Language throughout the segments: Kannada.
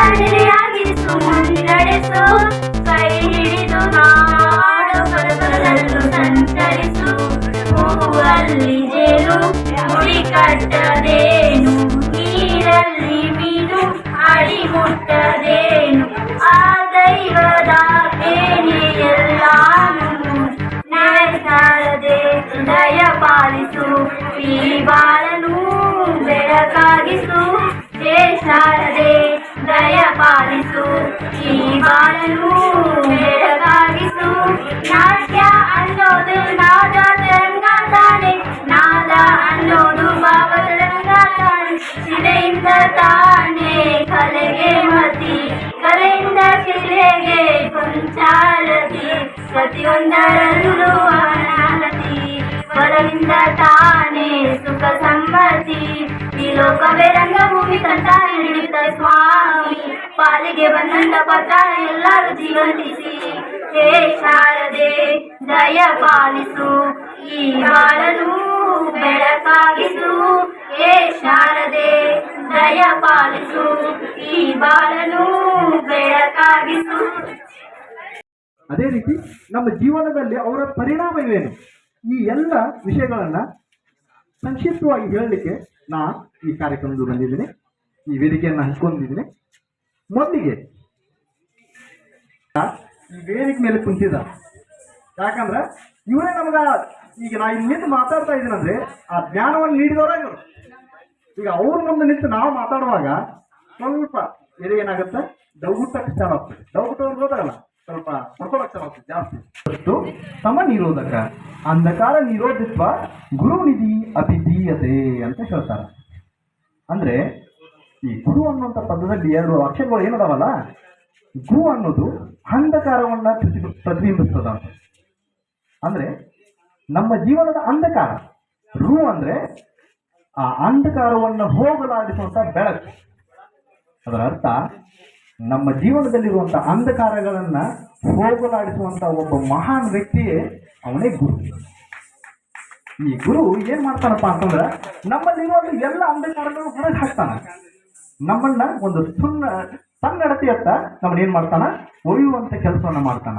ಆನೆಯಾಗಿಸು ಮುನ್ನಡೆಸು ಕೈ ಹಿಡಿದು ನಾಡು ಬರಬರಲು ಸಂಚರಿಸು ಹೂವಲ್ಲಿ ಮುಡಿ ಕಟ್ಟದೇನು ನೀರಲ್ಲಿ ಮೀನು ಅಡಿ ಮುಟ್ಟದೇನು ಆ ದೈವದ ಎಲ್ಲಾನು ನಡೆಸಾರದೆ ದಯ ಈ ಈ ಬಾಳನು ಬೆಳಕಾಗಿಸು ದೇಶಾರದೆ ದಯ ಪಾಲಿಸು ಈ ಬಾಳನು ಬೆಳಗಾಗಿಸು. ನಾಟ್ಯ ಅನ್ನೋದು ನಾದ ತಾನೆ. ನಾದ ಅನ್ನೋದು ಭಾವ, ತರಂಗ ತಾನೆ. ಶಿಲೆಯಿಂದ ತಾನೆ ಕಲೆಗೆ ಮತಿ. ಕಲೆಯಿಂದ ಶಿಲೆಗೆ ಕೊಂಚಾಲತಿ ಪ್ರತಿಯೊಂದರಲ್ಲೂ ಲೋಕವೇ ರಂಗಭೂಮಿ ತಂತಾನೆ ಹಿಡಿದ ಸ್ವಾಮಿ. ಪಾಲಿಗೆ ಬಂದಂತ ಪತ್ರ ಎಲ್ಲರೂ ಜೀವಂತಿಸಿ. ಹೇ ಶಾರದೆ ದಯ ಪಾಲಿಸು. ಈ ಬಾಳನು ಬೆಳಕಾಗಿಸು. ಹೇ ಶಾರದೆ ದಯ ಪಾಲಿಸು. ಈ ಬಾಳನು ಬೆಳಕಾಗಿಸು. ಅದೇ ರೀತಿ ನಮ್ಮ ಜೀವನದಲ್ಲಿ ಅವರ ಪರಿಣಾಮ ಏನು ಈ ಎಲ್ಲ ವಿಷಯಗಳನ್ನ ಸಂಕ್ಷಿಪ್ತವಾಗಿ ಹೇಳಲಿಕ್ಕೆ ನಾ ಈ ಕಾರ್ಯಕ್ರಮದ ಬಂದಿದ್ದೀನಿ, ಈ ವೇದಿಕೆಯನ್ನು ಹಂಚ್ಕೊಂಡಿದ್ದೀನಿ. ಮೊದಲಿಗೆ ಈ ವೇದಿಕೆ ಮೇಲೆ ಕುಂತಿದ್ದ. ಯಾಕಂದ್ರೆ ಇವರೇ ನಮಗ, ಈಗ ನಾ ಇಲ್ಲಿ ನಿಂತು ಮಾತಾಡ್ತಾ ಇದ್ದೀನಂದ್ರೆ ಆ ಜ್ಞಾನವನ್ನು ನೀಡಿದವರ ಇವರು. ಈಗ ಅವ್ರ ಮುಂದೆ ನಿಂತು ನಾವು ಮಾತಾಡುವಾಗ ಸ್ವಲ್ಪ ಎದೆ ಏನಾಗುತ್ತೆ? ಡೌಟಕ್ಕೆ ಸ್ಟಾರ್ಟ್ ಆಗ್ತದೆ ಹೋದಾಗಲ್ಲ ಸ್ವಲ್ಪ ಚಾಲ ಜಾಸ್ತಿ. ಮತ್ತು ಸಮ ನಿರೋಧಕ. ಅಂಧಕಾರ ನಿರೋಧಿತ್ವ ಗುರು ನಿಧಿ ಅಭಿಧೀಯತೆ ಅಂತ ಹೇಳ್ತಾರೆ. ಅಂದ್ರೆ ಈ ಗುರು ಅನ್ನುವಂಥ ಪದದಲ್ಲಿ ಎರಡು ಅಕ್ಷರಗಳು ಏನದಾವಲ್ಲ? ಗು ಅನ್ನೋದು ಅಂಧಕಾರವನ್ನ ಪ್ರತಿ ಪ್ರತಿಬಿಂಬಿಸ್ತದ ಅಂದ್ರೆ ನಮ್ಮ ಜೀವನದ ಅಂಧಕಾರ. ರು ಅಂದ್ರೆ ಆ ಅಂಧಕಾರವನ್ನು ಹೋಗಲಾಡಿಸುವಂತ ಬೆಳಕು. ಅದರ ಅರ್ಥ ನಮ್ಮ ಜೀವನದಲ್ಲಿರುವಂಥ ಅಂಧಕಾರಗಳನ್ನು ಹೋಗಲಾಡಿಸುವಂತ ಒಬ್ಬ ಮಹಾನ್ ವ್ಯಕ್ತಿಯೇ ಅವನೇ ಗುರು. ಈ ಗುರು ಏನು ಮಾಡ್ತಾನಪ್ಪ ಅಂತಂದ್ರೆ ನಮ್ಮಲ್ಲಿರುವಂತ ಎಲ್ಲ ಅಂಧಕಾರಗಳನ್ನು ಹೊರಗೆ ಹಾಕ್ತಾನೆ. ನಮ್ಮನ್ನ ಒಂದು ಸುಣ್ಣ ಸನ್ನಡತೆಯತ್ತ ನಮ್ಮನ್ನ ಏನು ಮಾಡ್ತಾನ? ಒಯ್ಯುವಂತ ಕೆಲಸವನ್ನ ಮಾಡ್ತಾನ?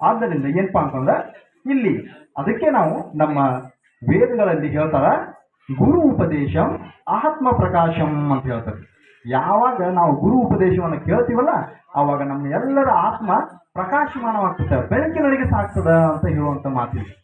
ಆದ್ದರಿಂದ ಏನಪ್ಪಾ ಅಂತಂದ್ರೆ ಇಲ್ಲಿ ಅದಕ್ಕೆ ನಾವು ನಮ್ಮ ವೇದಗಳಲ್ಲಿ ಹೇಳ್ತಾರ ಗುರು ಉಪದೇಶಂ ಆತ್ಮ ಪ್ರಕಾಶಂ ಅಂತ ಹೇಳ್ತಾರೆ. ಯಾವಾಗ ನಾವು ಗುರು ಉಪದೇಶವನ್ನು ಕೇಳ್ತೀವಲ್ಲ ಆವಾಗ ನಮ್ಮ ಎಲ್ಲರ ಆತ್ಮ ಪ್ರಕಾಶಮಾನವಾಗ್ತದೆ, ಬೆಳಕಿನೊಳಗೆ ಸಾಕ್ತದ ಅಂತ ಹೇಳುವಂತ ಮಾತಿದೆ.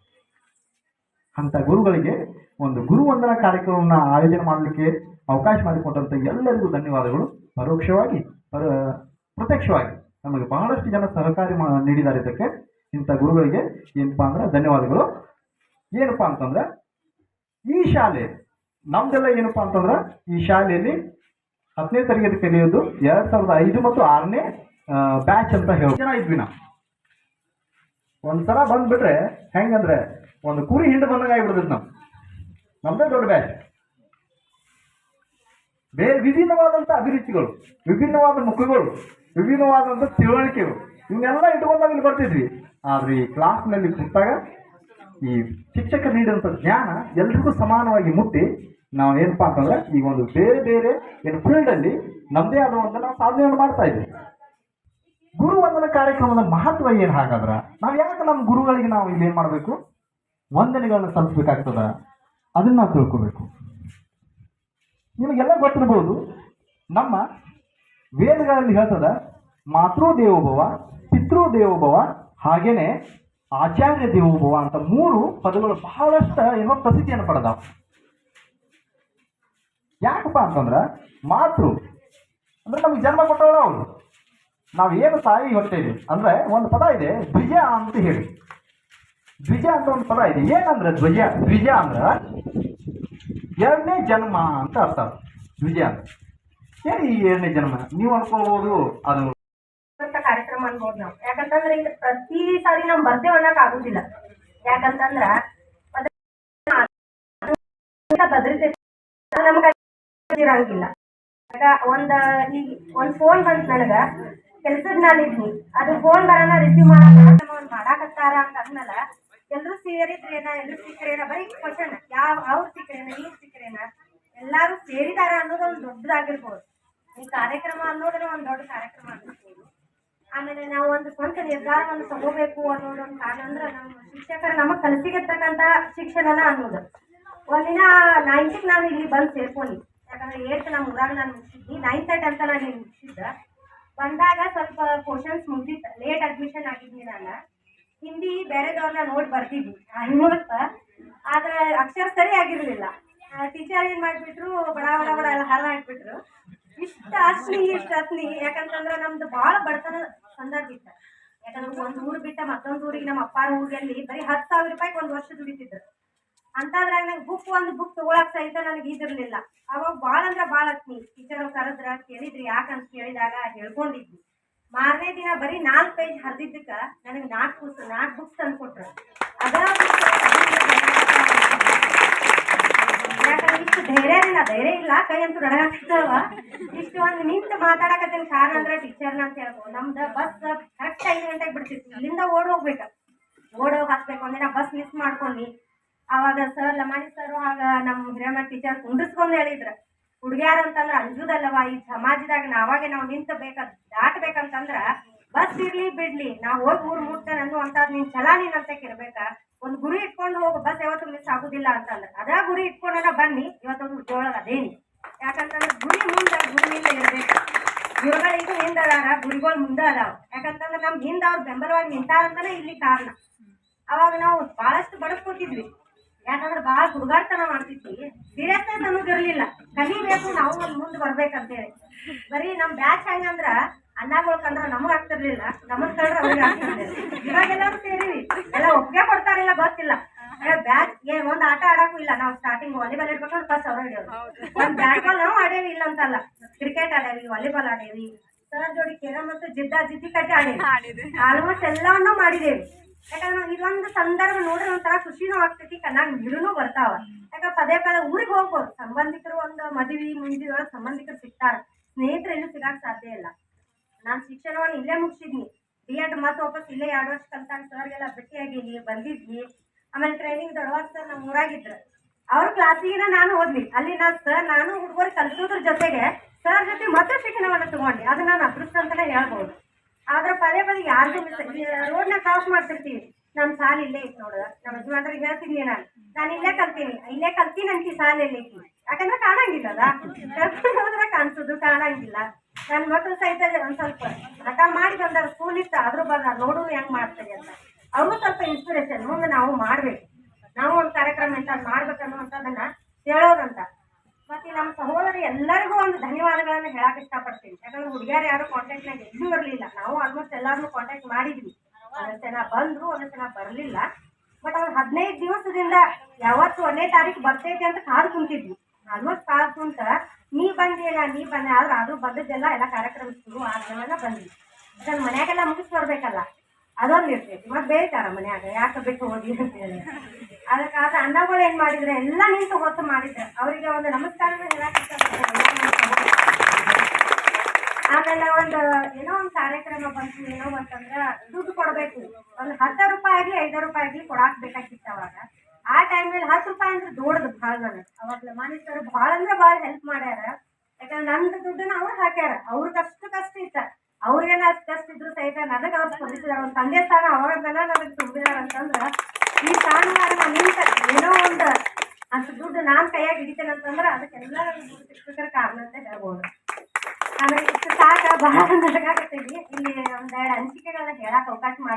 ಅಂತ ಗುರುಗಳಿಗೆ ಒಂದು ಗುರು ವಂದನಾ ಕಾರ್ಯಕ್ರಮವನ್ನು ಆಯೋಜನೆ ಮಾಡಲಿಕ್ಕೆ ಅವಕಾಶ ಮಾಡಿಕೊಟ್ಟಂತ ಎಲ್ಲರಿಗೂ ಧನ್ಯವಾದಗಳು. ಪರೋಕ್ಷವಾಗಿ, ಪರ, ಪ್ರತ್ಯಕ್ಷವಾಗಿ ನಮಗೆ ಬಹಳಷ್ಟು ಜನ ಸಹಕಾರಿ ನೀಡಿದ್ದಾರೆ ಇದಕ್ಕೆ. ಇಂಥ ಗುರುಗಳಿಗೆ ಏನಪ್ಪಾ ಅಂದ್ರೆ ಧನ್ಯವಾದಗಳು. ಏನಪ್ಪಾ ಅಂತಂದ್ರೆ, ಈ ಶಾಲೆ, ನಮ್ದೆಲ್ಲ ಏನಪ್ಪಾ ಅಂತಂದ್ರೆ, ಈ ಶಾಲೆಯಲ್ಲಿ ಹತ್ತನೇ ತರಗತಿ ಕಲಿಯೋದು ಎರಡ್ ಸಾವಿರದ ಐದು ಮತ್ತು ಆರನೇ ಬ್ಯಾಚ್ ಅಂತ ಹೇಳಿ ಜನ ಇದ್ವಿ ನಾವು. ಒಂದ್ಸಲ ಬಂದ್ಬಿಟ್ರೆ ಹೆಂಗಂದ್ರೆ ಒಂದು ಕುರಿ ಹಿಂಡು ಬಂದಂಗ ಆಗಿಬಿಡ್ತೈತೆ ನಾವು. ನಮ್ದೇ ದೊಡ್ಡ ಬ್ಯಾಚ್ ಬೇರೆ ವಿಭಿನ್ನವಾದಂಥ ಅಭಿರುಚಿಗಳು, ವಿಭಿನ್ನವಾದ ಮುಖಗಳು, ವಿಭಿನ್ನವಾದಂಥ ತಿಳುವಳಿಕೆಗಳು, ಇವನ್ನೆಲ್ಲ ಇಟ್ಕೊಂಡಾಗ ಇಲ್ಲಿ ಬರ್ತಿದ್ವಿ. ಆದ್ರೆ ಈ ಕ್ಲಾಸ್ನಲ್ಲಿ ಕೂತಾಗ ಈ ಶಿಕ್ಷಕ ನೀಡಿದಂಥ ಜ್ಞಾನ ಎಲ್ರಿಗೂ ಸಮಾನವಾಗಿ ಮುಟ್ಟಿ ನಾವು ಏನಪ್ಪ ಅಂತಂದ್ರೆ ಈಗ ಒಂದು ಬೇರೆ ಬೇರೆ ಏನು ಫೀಲ್ಡ್ ಅಲ್ಲಿ ನಮ್ದೇ ಆದ ಒಂದು ನಾವು ಸಾಧನೆಯನ್ನು ಮಾಡ್ತಾ ಇದ್ದೀವಿ ಗುರು ವಂದನ ಕಾರ್ಯಕ್ರಮದ ಮಹತ್ವ ಏನು ಹಾಗಾದ್ರೆ ನಾವು ಯಾಕೆ ನಮ್ಮ ಗುರುಗಳಿಗೆ ನಾವು ಇಲ್ಲಿ ಏನು ಮಾಡಬೇಕು? ವಂದನೆಗಳನ್ನ ಸಲ್ಲಿಸ್ಬೇಕಾಗ್ತದ? ಅದನ್ನ ನಾವು ತಿಳ್ಕೋಬೇಕು. ನಿಮಗೆಲ್ಲ ಗೊತ್ತಿರಬಹುದು ನಮ್ಮ ವೇದಗಳಲ್ಲಿ ಹೇಳ್ತದ ಮಾತೃ ದೇವೋಭವ ಪಿತೃ ದೇವೋಭವ ಹಾಗೇನೆ ಆಚಾರ್ಯ ದೇವೋಭವ ಅಂತ ಮೂರು ಪದಗಳು ಬಹಳಷ್ಟು ಏನೋ ಪ್ರಸಿದ್ಧಿಯನ್ನು ಪಡೆದಾವ. ಯಾಕಪ್ಪ ಅಂತಂದ್ರ ಮಾತೃ ಅಂದ್ರೆ ನಮಗೆ ಜನ್ಮ ಕೊಟ್ಟವಳು ಅವಳು ನಾವು ಏನು ತಾಯಿ ಹೊಟ್ಟೆಲಿ ಅಂದ್ರೆ ಒಂದು ಪದ ಇದೆ ದ್ವಿಜ ಅಂತ ಹೇಳಿ ದ್ವಿಜ ಅಂತ ಒಂದು ಪದ ಇದೆ ಏನಂದ್ರೆ ಧ್ವಜ ದ್ವಿಜ ಅಂದ್ರ ಎರಡನೇ ಜನ್ಮ ಅಂತ ಅರ್ಥ ದ್ವಿಜ ಅಂತ ಏನು ಈ ಎರಡನೇ ಜನ್ಮ ನೀವು ಅನ್ಕೋಬಹುದು ಅದು ಕಾರ್ಯಕ್ರಮ ಅನ್ಬೋದು ನಾವು ಯಾಕಂತಂದ್ರೆ ಈಗ ಪ್ರತಿ ಸಾರಿ ನಮ್ ಬರ್ತೇವೆ ಅನ್ನಕ್ ಆಗುದಿಲ್ಲ ಯಾಕಂತಂದ್ರ ಭದ್ರತೆ ನಮ್ಗ ಇರಂಗಿಲ್ಲ. ಒಂದ್ ಈಗ ಒಂದ್ ಫೋನ್ ಬಂತ ನನಗ, ಕೆಲ್ಸದ ನಾನ್ ಇದ್ನಿ. ಅದು ಫೋನ್ ಬರೋಣ ರಿಸೀವ್ ಮಾಡಕ್ ಒಂದ್ ಮಾಡಾಕತ್ತಾರ ಅಂತ ಅಂದ್ಮೇಲೆ ಎಲ್ರು ಸೇರಿದ್ರೇನ ಎಲ್ರು ಸಿಕ್ಕರೇನ ಬರೀ ಕ್ವಶನ್ ಯಾವ, ಅವ್ರು ಸಿಕ್ಕರೇನ ಇವ್ರು ಸಿಕ್ಕರೇನ ಎಲ್ಲಾರು ಸೇರಿದಾರ ಅನ್ನೋದು ಒಂದ್ ದೊಡ್ಡದಾಗಿರ್ಬೋದು. ಈ ಕಾರ್ಯಕ್ರಮ ಅನ್ನೋದ್ರ ಒಂದ್ ದೊಡ್ಡ ಕಾರ್ಯಕ್ರಮ ಆಗಿರ್ಬೋದು ಆಮೇಲೆ ನಾವು ಒಂದು ಸ್ವಂತ ನಿರ್ಧಾರವನ್ನು ತಗೋಬೇಕು ಅನ್ನೋದು ಒಂದು ಕಾರಣ ಅಂದ್ರೆ ನಮ್ಮ ಶಿಕ್ಷಕರು ನಮಗ್ ಕಲಿಸಿಗಿರ್ತಕ್ಕಂತ ಶಿಕ್ಷಣನ ಅನ್ನೋದು. ಒಂದಿನ ನೈನ್ತಿಗೆ ನಾನು ಇಲ್ಲಿ ಬಂದು ಸೇರ್ಕೊಂಡಿ. ಯಾಕಂದ್ರೆ ಏಟ್ ನಮ್ಮ ಊರಾಗ ನಾನು ಮುಗಿಸಿದ್ನಿ. ನೈನ್ತ್ ಅಂತ ನಾನು ಮುಗಿಸಿದ್ದೆ. ಬಂದಾಗ ಸ್ವಲ್ಪ ಕ್ವಶನ್ಸ್ ಮುಗ್ದಿತ್ತು. ಲೇಟ್ ಅಡ್ಮಿಷನ್ ಆಗಿದ್ನಿ ನಾನು. ಹಿಂದಿ ಬೇರೆದವ್ರನ್ನ ನೋಡಿ ಬರ್ತಿದ್ವಿ ಮೂಲಕ ಆದ್ರೆ ಅಕ್ಷರ ಸರಿ ಆಗಿರ್ಲಿಲ್ಲ. ಟೀಚರ್ ಏನು ಮಾಡ್ಬಿಟ್ರು ಬಡ ಬಡ ಬಡ ಎಲ್ಲ ಹಲ್ಲ ಹಾಕ್ಬಿಟ್ರು. ಇಷ್ಟ ಅಸ್ನಿ ಇಷ್ಟು ಅಸ್ನಿ ಯಾಕಂತಂದ್ರೆ ನಮ್ದು ಭಾಳ ಬಡತನ ಸಂದರ್ಭ ಇತ್ತು. ಯಾಕಂದ್ರೆ ಒಂದು ಊರ್ ಬಿಟ್ಟ ಮತ್ತೊಂದು ಊರಿಗೆ ನಮ್ಮ ಅಪ್ಪಾರ ಊರಲ್ಲಿ ಬರೀ ಹತ್ತು ಸಾವಿರ ರೂಪಾಯಿ ಒಂದು ವರ್ಷ ದುಡಿತಿದ್ರು. ಅಂತದ್ರಾಗ ನಂಗೆ ಬುಕ್ ಒಂದು ಬುಕ್ ತಗೊಳಕ್ ಸಹಿತ ನನಗೆ ಇದಿರ್ಲಿಲ್ಲ. ಅವಾಗ ಭಾಳ ಅಂದ್ರೆ ಭಾಳ ಹತ್ನಿ ಟೀಚರ್ ಕರೆದ್ರ ಕೇಳಿದ್ರಿ ಯಾಕಂತ ಕೇಳಿದಾಗ ಹೇಳ್ಕೊಂಡಿದ್ವಿ ಮಾರನೇ ದಿನ ಬರೀ ನಾಲ್ಕು ಪೇಜ್ ಹರಿದಿದ್ದಕ್ಕ ನನಗೆ ನಾಲ್ಕು ಬುಕ್ಸ್ ನಾಲ್ಕು ಬುಕ್ಸ್ ತಂದು ಅದ ಯಾಕಂದ್ರೆ ಇಷ್ಟು ಧೈರ್ಯ ಇಲ್ಲ ಧೈರ್ಯ ಇಲ್ಲ. ಕೈ ಅಂತೂ ನಡಗಾಕತ್ತವ ಇಷ್ಟು ಒಂದು ನಿಂತು ಮಾತಾಡಕತ್ತೀನಿ ಕಾರಣ ಅಂದ್ರೆ ಟೀಚರ್ನ ಅಂತ ಹೇಳ್ಬೋದು ನಮ್ದು ಬಸ್ ಕರೆಕ್ಟ್ ಐದು ಗಂಟೆಗೆ ಬಿಡ್ತಿತ್ತು. ಇಲ್ಲಿಂದ ಓಡ್ ಹೋಗ್ಬೇಕು. ಓಡೋಗಿ ಹಾಕ್ಬೇಕು. ಒಂದಿನ ಬಸ್ ಮಿಸ್ ಮಾಡ್ಕೊಂಡು ಅವಾಗ ಸರ್ ಲಮಾಣಿ ಸರ್ ಆಗ ನಮ್ಮ ಹಿರಿಯಮ್ಮ ಟೀಚರ್ ಕುಂಡಿಸ್ಕೊಂಡು ಹೇಳಿದ್ರು. ಹುಡುಗ್ಯಾರ ಅಂತಂದ್ರೆ ಅಂಜುದಲ್ಲವ ಈ ಸಮಾಜದಾಗ ನಾವಾಗೆ ನಾವು ನಿಂತ ಬೇಕ, ದಾಟ್ಬೇಕಂತಂದ್ರ ಬಸ್ ಇರ್ಲಿ, ಬಿಡ್ಲಿ, ನಾವು ಹೋಗಿ ಊರ್ ಮುಟ್ತೇನೆ ಅನ್ನುವಂತ ನಿನ್ ಛಲ ನೀನ್ ಇರ್ಬೇಕಾ ಒಂದ್ ಗುರಿ ಇಟ್ಕೊಂಡು ಹೋಗು, ಬಸ್ ಯಾವತ್ತೂ ಮಿಸ್ ಆಗುದಿಲ್ಲ ಅಂತಂದ್ರೆ ಅದೇ ಗುರಿ ಇಟ್ಕೊಂಡನ ಬನ್ನಿ, ಇವತ್ತೊಂದು ಜೋಳ ಅದೇನಿ. ಯಾಕಂತಂದ್ರೆ ಗುರಿ ಮುಂದೆ ಗುರಿ ಇರ್ಬೇಕು ಇರಬೇಕು. ಈಗ ಹಿಂದ ಅದಾರ, ಗುರಿಗಳು ಮುಂದೆ ಅದಾವ. ಯಾಕಂತಂದ್ರೆ ನಮ್ ಹಿಂದ ಅವ್ರು ಬೆಂಬಲವಾಗಿ ನಿಂತಾರಂತಾನೆ ಇಲ್ಲಿ ಕಾರಣ. ಅವಾಗ ನಾವು ಬಹಳಷ್ಟು ಬಡಸ್ಕೊತಿದ್ವಿ. ಯಾಕಂದ್ರೆ ಬಹಳ ಹುಡುಗಾಡ್ತನ ಮಾಡ್ತಿದ್ವಿ. ಸೀರಿಯಸ್ನೆಸ್ ಅನ್ನೋದು ಇರ್ಲಿಲ್ಲ. ಕಲಿಬೇಕು ನಾವು ಅಲ್ಲಿ ಮುಂದೆ ಬರ್ಬೇಕಂತೇಳಿ. ಬರೀ ನಮ್ ಬ್ಯಾಚ್ ಹೆಂಗಂದ್ರ ಅನ್ನಗಳು ಕಂಡ್ರ ನಮಗ್ ಆಗ್ತಿರ್ಲಿಲ್ಲ. ನಮಗ್ ಕಂಡ್ರ ಅವ್ರಿಗೆ ಆಗ್ತಿರ್ಲಿಲ್ಲ. ಇವಾಗ ಎಲ್ಲರೂ ಸೇರಿವಿ. ಎಲ್ಲ ಒಪ್ಪಿಗೆ ಕೊಡ್ತಾರಿಲ್ಲ ಗೊತ್ತಿಲ್ಲ. ಬ್ಯಾಚ್ ಏನ್ ಒಂದ್ ಆಟ ಆಡಕ್ಕೂ ಇಲ್ಲ. ನಾವು ಸ್ಟಾರ್ಟಿಂಗ್ ವಾಲಿಬಾಲ್ ಇರ್ಬೇಕಂದ್ರೆ ಫಸ್ಟ್ ಅವ್ರ ಹಿಡಿಯೋದು. ಒಂದ್ ಬ್ಯಾಟ್ ಬಾಲ್ ನಾವು ಆಡೇವಿ ಇಲ್ಲ ಅಂತಲ್ಲ ಕ್ರಿಕೆಟ್ ಆಡೇವಿ ವಾಲಿಬಾಲ್ ಆಡೇವಿ. ಸರ್ ಜೋಡಿ ಕೇರ ಮತ್ತು ಜಿದ್ದ ಜಿದ್ದಿ ಕಟ್ಟಿ ಆಡೇವಿ. ಆಲ್ಮೋಸ್ಟ್ ಎಲ್ಲವನ್ನೂ ಮಾಡಿದೇವಿ. ಯಾಕಂದ್ರೆ ಇದೊಂದು ಸಂದರ್ಭ ನೋಡ್ರಿ ಒಂಥರ ಖುಷಿನೂ ಆಗ್ತೈತಿ ಕಣ್ಣಾಗ ನೀರುನೂ ಬರ್ತಾವ. ಯಾಕಂದ್ರೆ ಪದೇ ಪದೇ ಊರಿಗೆ ಹೋಗ್ಬೋದು. ಸಂಬಂಧಿಕರು ಒಂದು ಮದುವೆ ಮುಂದಿದೊಳಗೆ ಸಂಬಂಧಿಕರು ಸಿಗ್ತಾರೆ. ಸ್ನೇಹಿತರು ಇನ್ನೂ ಸಿಗಕ್ಕೆ ಸಾಧ್ಯ ಇಲ್ಲ. ನಾನು ಶಿಕ್ಷಣವನ್ನು ಇಲ್ಲೇ ಮುಗಿಸಿದ್ನಿ. ಬಿ ಎಡ್ ಮತ್ತೆ ವಾಪಸ್ ಇಲ್ಲೇ ಎರಡು ವರ್ಷ ಕಲ್ತಾಗ ಸರ್ಗೆಲ್ಲ ಭೇಟಿಯಾಗೀನಿ ಬಂದಿದ್ವಿ ಆಮೇಲೆ ಟ್ರೈನಿಂಗ್ ದೊಡ್ಡವಾಗ ಸರ್ ನಮ್ಮ ಊರಾಗಿದ್ರು. ಅವ್ರ ಕ್ಲಾಸಿಗಿನ ನಾನು ಓದ್ಲಿ. ಅಲ್ಲಿ ನಾನು ಸರ್ ನಾನು ಹುಡುಗರು ಕಲಿಸೋದ್ರ ಜೊತೆಗೆ ಸರ್ ಜೊತೆ ಮತ್ತೆ ಶಿಕ್ಷಣವನ್ನು ತಗೊಂಡೆ. ಅದು ನಾನು ಅದೃಷ್ಟ ಅಂತಲೇ ಹೇಳ್ಬೋದು. ಆದ್ರೆ ಪದೇ ಪದೇ ಯಾರಿಗೂ ರೋಡ್ನ ಕ್ರಾಸ್ ಮಾಡ್ತಿರ್ತೀವಿ ನಮ್ಮ ಸಾಲ ಇಲ್ಲೇ ಐತಿ ನೋಡ. ನಮ್ಮ ಯಜಮಾನ್ರಿಗೆ ಹೇಳ್ತೀನಿ ನಾನು? ನಾನು ಇಲ್ಲೇ ಕಲ್ತೀನಿ. ಇಲ್ಲೇ ಕಲ್ತೀನಿ ಅಂತ ಸಾಲ ಎಲ್ಲಿ ಐತಿ ಯಾಕಂದ್ರೆ ಕಾಣಂಗಿಲ್ಲ ಕರ್ಕೊಂಡು ಹೋದ್ರೆ ಕಾಣಿಸೋದು, ಕಾಣಂಗಿಲ್ಲ. ನನ್ನ ಮಕ್ಕಳು ಸಹಿತ ಒಂದ್ ಸ್ವಲ್ಪ ಹಠ ಮಾಡಿ ಬಂದಾರ. ಸ್ಕೂಲ್ ಇತ್ತು, ಆದ್ರೂ ಬಂದ ನೋಡು ಹೆಂಗ್ ಮಾಡ್ತಾರೆ ಅಂತ. ಅವರು ಸ್ವಲ್ಪ ಇನ್ಸ್ಪಿರೇಷನ್ ಮುಂದೆ ನಾವು ಮಾಡ್ಬೇಕು. ನಾವು ಒಂದು ಕಾರ್ಯಕ್ರಮ ಎಂತ ಮಾಡ್ಬೇಕನ್ನುವಂಥದ್ದನ್ನ ಹೇಳೋದಂತ ಮತ್ತೆ ನಮ್ಮ ಸಹೋದರಿ ಎಲ್ಲರಿಗೂ ಒಂದು ಧನ್ಯವಾದಗಳನ್ನ ಹೇಳಕ್ ಇಷ್ಟಪಡ್ತೀನಿ. ಯಾಕಂದ್ರೆ ಹುಡುಗಿಯರು ಯಾರು ಕಾಂಟ್ಯಾಕ್ಟ್ನಾಗ ಎಲ್ಲೂ ಇರಲಿಲ್ಲ. ನಾವು ಆಲ್ಮೋಸ್ಟ್ ಎಲ್ಲಾರನ್ನೂ ಕಾಂಟ್ಯಾಕ್ಟ್ ಮಾಡಿದ್ವಿ. ಒಂದಷ್ಟು ಜನ ಬಂದ್ರು ಒಂದಷ್ಟು ಜನ ಬರಲಿಲ್ಲ. ಬಟ್ ಅವ್ರು ಹದಿನೈದು ದಿವಸದಿಂದ ಯಾವತ್ತು ಒಂದನೇ ತಾರೀಕು ಬರ್ತೈತಿ ಅಂತ ಕಾದು ಕುಂತಿದ್ವಿ. ಆಲ್ಮೋಸ್ಟ್ ಕಾದು ಕುಂತ, ನೀ ಬಂದಿಲ್ಲ ನೀ ಬಂದೆ. ಆದ್ರೆ ಆದರೂ ಬಂದದ್ದೆಲ್ಲ ಎಲ್ಲ ಕಾರ್ಯಕ್ರಮ ಶುರು ಆದ್ಮೇಲೆ ಬಂದ್ವಿ. ಯಾಕಂದ್ರೆ ಮನ್ಯಾಗೆಲ್ಲ ಮುಗಿಸ್ ಬರ್ಬೇಕಲ್ಲ, ಅದೊಂದು ಇರ್ತೈತಿ. ಮತ್ತೆ ಬೇಯ್ತಾರ ಮನ್ಯಾಗ, ಯಾಕೆ ಬಿಟ್ಟು ಹೋಗಿ ಅಂತ ಹೇಳಿ. ಅದಕ್ಕಾದ ಅನ್ನಗಳು ಏನು ಮಾಡಿದ್ರೆ, ಎಲ್ಲ ನಿಂತು ಹೊತ್ತು ಮಾಡಿದ್ರೆ. ಅವರಿಗೆ ಒಂದು ನಮಸ್ಕಾರ ಹೇಳಕ್ ಇಷ್ಟಪಡ್ತೀನಿ ಎಲ್ಲ ನನ್ನ ಸಹೋದರರಿಗೆ. ಆಮೇಲೆ ಒಂದು ಏನೋ ಒಂದು ಕಾರ್ಯಕ್ರಮ ಬಂತು, ಏನೋ ಅಂತಂದ್ರೆ ದುಡ್ಡು ಕೊಡಬೇಕು. ಒಂದು ಹತ್ತು ರೂಪಾಯಿ ಆಗ್ಲಿ ಐದಾರು ರೂಪಾಯಿ ಆಗ್ಲಿ ಕೊಡಾಕ್ ಬೇಕಾಗಿತ್ತು ಅವಾಗ. ಆ ಟೈಮಲ್ಲಿ ಹತ್ತು ರೂಪಾಯಿ ಅಂದ್ರೆ ದೊಡ್ಡದು ಭಾಳ ನನಗೆ ಅವಾಗ ಲಮಾನಿ ಸರ್ ಭಾಳ ಅಂದ್ರೆ ಭಾಳ ಹೆಲ್ಪ್ ಮಾಡ್ಯಾರ. ಯಾಕಂದ್ರೆ ನಂದು ದುಡ್ಡನ್ನ ಅವ್ರು ಹಾಕ್ಯಾರ. ಅವ್ರಿಗೆ ಅಷ್ಟು ಕಷ್ಟ ಇತ್ತ. ಅವ್ರಿಗೇನ ಅಷ್ಟು ಕಷ್ಟ ಇದ್ರು ಸಹಿತ ನನಗೆ ಅವ್ರು ಸ್ಪಂದಿಸಿದಾರ ಒಂದು ತಂದೆ ಸ್ಥಾನ ಅವಾಗೆಲ್ಲ ನನಗೆ ತುಂಬಿದಾರ ಅಂತಂದ್ರೆ, ಈ ನಾನು ನಿಂತ ಏನೋ ಒಂದು ಅಷ್ಟು ದುಡ್ಡು ನಾನು ಕೈಯಾಗಿ ಹಿಡಿತೇನೆ ಅಂತಂದ್ರೆ ಅದಕ್ಕೆಲ್ಲ ನನಗೆ ದುಡ್ಡು ಸಿಕ್ಕಿದ್ರೆ ಕಾರಣ ಅಂತ ಹೇಳ್ಬೋದು. ಇಷ್ಟು ಸಾಕ